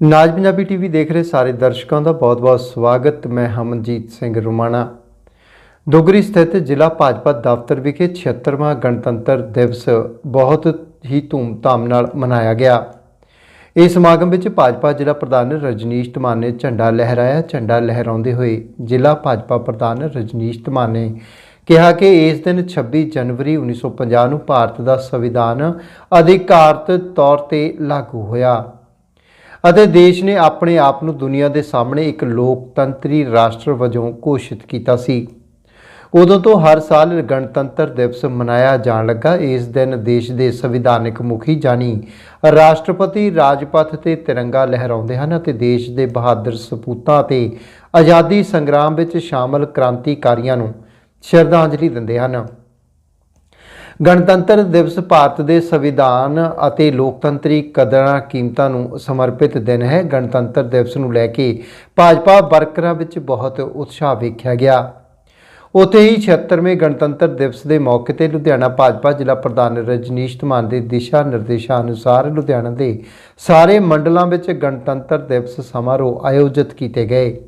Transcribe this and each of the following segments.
ਨਾਜ Punjabi TV ਦੇਖ ਰਹੇ ਸਾਰੇ ਦਰਸ਼ਕਾਂ ਦਾ ਬਹੁਤ-ਬਹੁਤ ਸਵਾਗਤ। ਮੈਂ ਹਮਨਜੀਤ ਸਿੰਘ ਰੁਮਾਣਾ। ਦੁਗਰੀ ਸਥਿਤ ਜ਼ਿਲ੍ਹਾ ਭਾਜਪਾ ਦਫ਼ਤਰ ਵਿਖੇ 76ਵਾਂ ਗਣਤੰਤਰ ਦਿਵਸ ਬਹੁਤ ਹੀ ਧੂਮਧਾਮ ਨਾਲ ਮਨਾਇਆ ਗਿਆ। ਇਸ ਸਮਾਗਮ ਵਿੱਚ ਭਾਜਪਾ ਜ਼ਿਲ੍ਹਾ ਪ੍ਰਧਾਨ ਰਜਨੀਸ਼ ਧਮਾਨ ਨੇ ਝੰਡਾ ਲਹਿਰਾਇਆ। ਝੰਡਾ ਲਹਿਰਾਉਂਦੇ ਹੋਏ ਜ਼ਿਲ੍ਹਾ ਭਾਜਪਾ ਪ੍ਰਧਾਨ ਰਜਨੀਸ਼ ਧਮਾਨ ਨੇ ਕਿਹਾ ਕਿ ਇਸ ਦਿਨ 26 ਜਨਵਰੀ 1950 ਨੂੰ ਭਾਰਤ ਦਾ ਸੰਵਿਧਾਨ ਅਧਿਕਾਰਤ ਤੌਰ ਤੇ ਲਾਗੂ ਹੋਇਆ। ਅਤੇ ਦੇਸ਼ ਨੇ ਆਪਣੇ ਆਪ ਨੂੰ ਦੁਨੀਆ ਦੇ ਸਾਹਮਣੇ ਇੱਕ ਲੋਕਤੰਤਰੀ ਰਾਸ਼ਟਰ ਵਜੋਂ ਘੋਸ਼ਿਤ ਕੀਤਾ ਸੀ। ਉਦੋਂ ਤੋਂ ਹਰ ਸਾਲ ਗਣਤੰਤਰ ਦਿਵਸ ਮਨਾਇਆ ਜਾਣ ਲੱਗਾ। ਇਸ ਦਿਨ ਦੇਸ਼ ਦੇ ਸੰਵਿਧਾਨਕ ਮੁਖੀ ਜਾਨੀ ਰਾਸ਼ਟਰਪਤੀ ਰਾਜਪਥ ਤੇ ਤਿਰੰਗਾ ਲਹਿਰਾਉਂਦੇ ਹਨ ਅਤੇ ਦੇਸ਼ ਦੇ ਬਹਾਦਰ ਸਪੂਤਾਂ ਤੇ ਆਜ਼ਾਦੀ ਸੰਗਰਾਮ ਵਿੱਚ ਸ਼ਾਮਲ ਕ੍ਰਾਂਤੀਕਾਰੀਆਂ ਨੂੰ ਸ਼ਰਧਾਂਜਲੀ ਦਿੰਦੇ ਹਨ। ਗਣਤੰਤਰ ਦਿਵਸ ਭਾਰਤ ਦੇ ਸੰਵਿਧਾਨ ਅਤੇ ਲੋਕਤੰਤਰੀ ਕਦਰਾਂ ਕੀਮਤਾਂ ਨੂੰ ਸਮਰਪਿਤ ਦਿਨ ਹੈ। ਗਣਤੰਤਰ ਦਿਵਸ ਨੂੰ ਲੈ ਕੇ ਭਾਜਪਾ ਵਰਕਰਾਂ ਵਿੱਚ ਬਹੁਤ ਉਤਸ਼ਾਹ ਵੇਖਿਆ ਗਿਆ। ਉੱਥੇ ਹੀ 76ਵੇਂ ਗਣਤੰਤਰ ਦਿਵਸ ਦੇ ਮੌਕੇ ਤੇ ਲੁਧਿਆਣਾ ਭਾਜਪਾ ਜ਼ਿਲ੍ਹਾ ਪ੍ਰਧਾਨ ਰਜਨੀਸ਼ ਧਮਾਨ ਦੇ ਦਿਸ਼ਾ ਨਿਰਦੇਸ਼ਾਂ ਅਨੁਸਾਰ ਲੁਧਿਆਣਾ ਦੇ ਸਾਰੇ ਮੰਡਲਾਂ ਵਿੱਚ ਗਣਤੰਤਰ ਦਿਵਸ ਸਮਾਰੋਹ ਆਯੋਜਿਤ ਕੀਤੇ ਗਏ।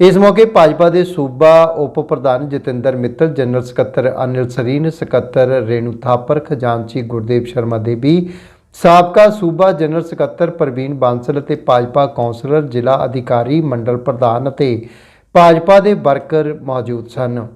ਇਸ ਮੌਕੇ ਭਾਜਪਾ ਦੇ ਸੂਬਾ ਉਪ ਪ੍ਰਧਾਨ ਜਤਿੰਦਰ ਮਿੱਤਲ, ਜਨਰਲ ਸਕੱਤਰ ਅਨਿਲ ਸਰੀਨ, ਸਕੱਤਰ ਰੇਣੂ ਥਾਪਰ, ਖਜ਼ਾਨਚੀ ਗੁਰਦੇਵ ਸ਼ਰਮਾ ਦੇਵੀ ਸਾਬਕਾ ਸੂਬਾ ਜਨਰਲ ਸਕੱਤਰ ਪ੍ਰਵੀਨ ਬਾਂਸਲ ਅਤੇ ਭਾਜਪਾ ਕੌਂਸਲਰ ਜ਼ਿਲ੍ਹਾ ਅਧਿਕਾਰੀ ਮੰਡਲ ਪ੍ਰਧਾਨ ਅਤੇ ਭਾਜਪਾ ਦੇ ਵਰਕਰ ਮੌਜੂਦ ਸਨ।